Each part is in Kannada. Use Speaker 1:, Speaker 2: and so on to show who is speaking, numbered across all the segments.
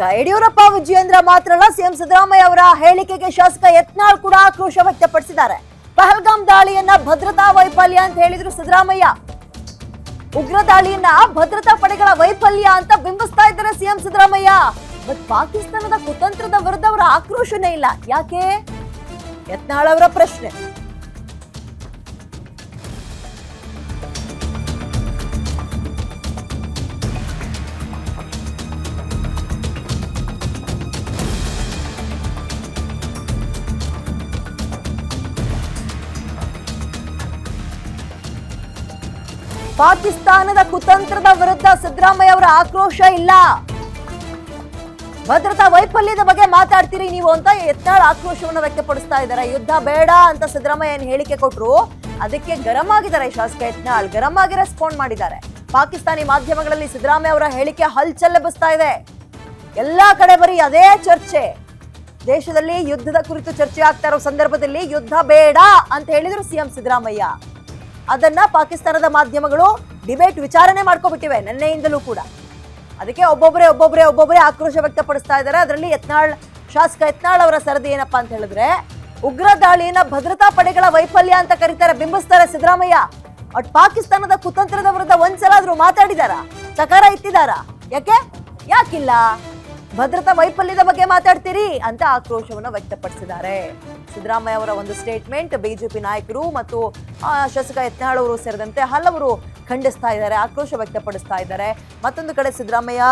Speaker 1: ಯಡಿಯೂರಪ್ಪ, ವಿಜಯೇಂದ್ರ ಮಾತ್ರ ಅಲ್ಲ ಸಿಎಂ ಸಿದ್ದರಾಮಯ್ಯ ಅವರ ಹೇಳಿಕೆಗೆ ಶಾಸಕ ಯತ್ನಾಳ್ ಕೂಡ ಆಕ್ರೋಶ ವ್ಯಕ್ತಪಡಿಸಿದ್ದಾರೆ. ಪಹಲ್ಗಾಮ್ ದಾಳಿಯನ್ನ ಭದ್ರತಾ ವೈಫಲ್ಯ ಅಂತ ಹೇಳಿದ್ರು ಸಿದ್ದರಾಮಯ್ಯ. ಉಗ್ರ ದಾಳಿಯನ್ನ ಭದ್ರತಾ ಪಡೆಗಳ ವೈಫಲ್ಯ ಅಂತ ಬಿಂಬಿಸ್ತಾ ಇದ್ದಾರೆ ಸಿಎಂ ಸಿದ್ದರಾಮಯ್ಯ. ಬಟ್ ಪಾಕಿಸ್ತಾನದ ಕುತಂತ್ರದ ವಿರುದ್ಧ ಅವರ ಆಕ್ರೋಶನೇ ಇಲ್ಲ. ಯಾಕೆ? ಯತ್ನಾಳ್ ಅವರ ಪ್ರಶ್ನೆ. ಪಾಕಿಸ್ತಾನದ ಕುತಂತ್ರದ ವಿರುದ್ಧ ಸಿದ್ದರಾಮಯ್ಯ ಅವರ ಆಕ್ರೋಶ ಇಲ್ಲ. ಭದ್ರತಾ ವೈಫಲ್ಯದ ಬಗ್ಗೆ ಮಾತಾಡ್ತೀರಿ ನೀವು ಅಂತ ಎತ್ತಾಳ ಆಕ್ರೋಶವನ್ನು ವ್ಯಕ್ತಪಡಿಸ್ತಾ ಇದ್ದಾರೆ. ಯುದ್ಧ ಬೇಡ ಅಂತ ಸಿದ್ದರಾಮಯ್ಯ ಏನ್ ಹೇಳಿಕೆ ಕೊಟ್ರು. ಅದಕ್ಕೆ ಗರಂ ಆಗಿದ್ದಾರೆ ಶಾಸಕ ಯತ್ನಾಳ್ ಗರಂ ಆಗಿ ರೆಸ್ಪಾಂಡ್ ಮಾಡಿದ್ದಾರೆ. ಪಾಕಿಸ್ತಾನಿ ಮಾಧ್ಯಮಗಳಲ್ಲಿ ಸಿದ್ದರಾಮಯ್ಯ ಅವರ ಹೇಳಿಕೆ ಹಲ್ಚಲ್ಲೆಬ್ಬಿಸ್ತಾ ಇದೆ. ಎಲ್ಲಾ ಕಡೆ ಬರೀ ಅದೇ ಚರ್ಚೆ. ದೇಶದಲ್ಲಿ ಯುದ್ಧದ ಕುರಿತು ಚರ್ಚೆ ಆಗ್ತಾ ಇರೋ ಸಂದರ್ಭದಲ್ಲಿ ಯುದ್ಧ ಬೇಡ ಅಂತ ಹೇಳಿದ್ರು ಸಿಎಂ ಸಿದ್ದರಾಮಯ್ಯ. ಅದನ್ನ ಪಾಕಿಸ್ತಾನದ ಮಾಧ್ಯಮಗಳು ಡಿಬೇಟ್ ವಿಚಾರಣೆ ಮಾಡ್ಕೊಬಿಟ್ಟಿವೆ, ನಿನ್ನೆಯಿಂದಲೂ ಕೂಡ. ಅದಕ್ಕೆ ಒಬ್ಬೊಬ್ಬರೇ ಒಬ್ಬೊಬ್ಬರೇ ಒಬ್ಬೊಬ್ಬರೇ ಆಕ್ರೋಶ ವ್ಯಕ್ತಪಡಿಸ್ತಾ ಇದ್ದಾರೆ. ಅದರಲ್ಲಿ ಯತ್ನಾಳ್, ಶಾಸಕ ಯತ್ನಾಳ್ ಅವರ ಸರದಿ ಏನಪ್ಪಾ ಅಂತ ಹೇಳಿದ್ರೆ, ಉಗ್ರ ದಾಳಿಯನ್ನ ಭದ್ರತಾ ಪಡೆಗಳ ವೈಫಲ್ಯ ಅಂತ ಕರೀತಾರೆ ಬಿಂಬಿಸ್ತಾರೆ ಸಿದ್ದರಾಮಯ್ಯ. ಬಟ್ ಪಾಕಿಸ್ತಾನದ ಕುತಂತ್ರದ ವಿರುದ್ಧ ಒಂದ್ಸಲ ಆದ್ರೂ ಮಾತಾಡಿದಾರ? ಸಕಾರ ಇಟ್ಟಿದಾರಾ ಯಾಕೆ? ಯಾಕಿಲ್ಲ? ಭದ್ರತಾ ವೈಫಲ್ಯದ ಬಗ್ಗೆ ಮಾತಾಡ್ತೀರಿ ಅಂತ ಆಕ್ರೋಶವನ್ನು ವ್ಯಕ್ತಪಡಿಸಿದ್ದಾರೆ. ಸಿದ್ದರಾಮಯ್ಯ ಅವರ ಒಂದು ಸ್ಟೇಟ್ಮೆಂಟ್ ಬಿಜೆಪಿ ನಾಯಕರು ಮತ್ತು ಶಾಸಕ ಯತ್ನಾಳ್ ಅವರು ಸೇರಿದಂತೆ ಹಲವರು ಖಂಡಿಸ್ತಾ ಇದ್ದಾರೆ, ಆಕ್ರೋಶ ವ್ಯಕ್ತಪಡಿಸ್ತಾ ಇದ್ದಾರೆ. ಮತ್ತೊಂದು ಕಡೆ ಸಿದ್ದರಾಮಯ್ಯ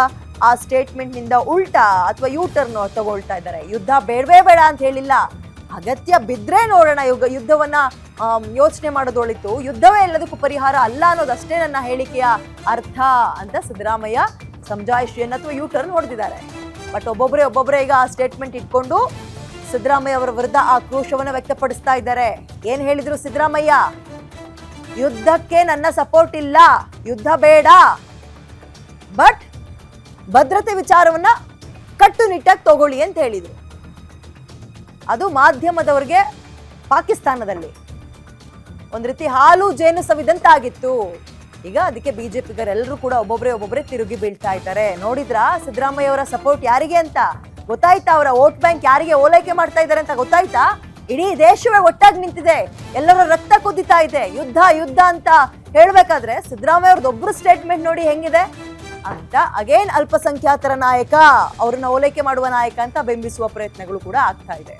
Speaker 1: ಆ ಸ್ಟೇಟ್ಮೆಂಟ್ನಿಂದ ಉಲ್ಟಾ ಅಥವಾ ಯೂ ಟರ್ನ್ ತಗೊಳ್ತಾ ಇದ್ದಾರೆ. ಯುದ್ಧ ಬೇಡವೇ ಬೇಡ ಅಂತ ಹೇಳಿಲ್ಲ. ಅಗತ್ಯ ಬಿದ್ರೆ ನೋಡೋಣ ಯುಗ, ಯುದ್ಧವನ್ನ ಯೋಚನೆ ಮಾಡೋದೊಳಿತು. ಯುದ್ಧವೇ ಎಲ್ಲದಕ್ಕೂ ಪರಿಹಾರ ಅಲ್ಲ ಅನ್ನೋದಷ್ಟೇ ನನ್ನ ಹೇಳಿಕೆಯ ಅರ್ಥ ಅಂತ ಸಿದ್ದರಾಮಯ್ಯ ಸಮಜಾಯಿಷಿಯನ್ನು ಅಥವಾ ಯೂ ಟರ್ನ್ ಹೊಡೆದಿದ್ದಾರೆ. ಬಟ್ ಒಬ್ಬೊಬ್ಬರೇ ಒಬ್ಬೊಬ್ಬರೇ ಈಗ ಆ ಸ್ಟೇಟ್ಮೆಂಟ್ ಇಟ್ಕೊಂಡು ಸಿದ್ದರಾಮಯ್ಯ ಅವರ ವಿರುದ್ಧ ಆಕ್ರೋಶವನ್ನು ವ್ಯಕ್ತಪಡಿಸ್ತಾ ಇದ್ದಾರೆ. ಏನ್ ಹೇಳಿದ್ರು ಸಿದ್ದರಾಮಯ್ಯ? ಯುದ್ಧಕ್ಕೆ ನನ್ನ ಸಪೋರ್ಟ್ ಇಲ್ಲ. ಯುದ್ಧ ಬೇಡ. ಬಟ್ ಭದ್ರತೆ ವಿಚಾರವನ್ನ ಕಟ್ಟುನಿಟ್ಟಾಗಿ ತಗೊಳ್ಳಿ ಅಂತ ಹೇಳಿದ್ರು. ಅದು ಮಾಧ್ಯಮದವರಿಗೆ ಪಾಕಿಸ್ತಾನದಲ್ಲಿ. ಒಂದು ರೀತಿ ಹಾಲು ಜೇನು ಸವಿದಂತಾಗಿತ್ತು. ಈಗ ಅದಕ್ಕೆ ಬಿಜೆಪಿಗರೆಲ್ಲರೂ ಕೂಡ ಒಬ್ಬೊಬ್ಬರೇ ಒಬ್ಬೊಬ್ಬರೇ ತಿರುಗಿ ಬೀಳ್ತಾ ಇದ್ದಾರೆ. ನೋಡಿದ್ರಾ? ಸಿದ್ದರಾಮಯ್ಯ ಅವರ ಸಪೋರ್ಟ್ ಯಾರಿಗೆ ಅಂತ? ಗೊತ್ತಾಯ್ತಾ ಅವರ ವೋಟ್ ಬ್ಯಾಂಕ್ ಯಾರಿಗೆ ಓಲೈಕೆ ಮಾಡ್ತಾ ಇದ್ದಾರೆ ಅಂತ ಗೊತ್ತಾಯ್ತಾ? ಇಡೀ ದೇಶವೇ ಒಟ್ಟಾಗಿ ನಿಂತಿದೆ. ಎಲ್ಲರ ರಕ್ತ ಕುದಿತಾ ಇದೆ. ಯುದ್ಧ ಯುದ್ಧ ಅಂತ ಹೇಳ್ಬೇಕಾದ್ರೆ ಸಿದ್ದರಾಮಯ್ಯ ಅವ್ರದ್ದು ಒಬ್ರು ಸ್ಟೇಟ್ಮೆಂಟ್ ನೋಡಿ ಹೆಂಗಿದೆ? ಅಂತ ಅಗೇನ್ ಅಲ್ಪಸಂಖ್ಯಾತರ ನಾಯಕ, ಅವ್ರನ್ನ ಓಲೈಕೆ ಮಾಡುವ ನಾಯಕ ಅಂತ ಬಿಂಬಿಸುವ ಪ್ರಯತ್ನಗಳು ಕೂಡ ಆಗ್ತಾ ಇದೆ.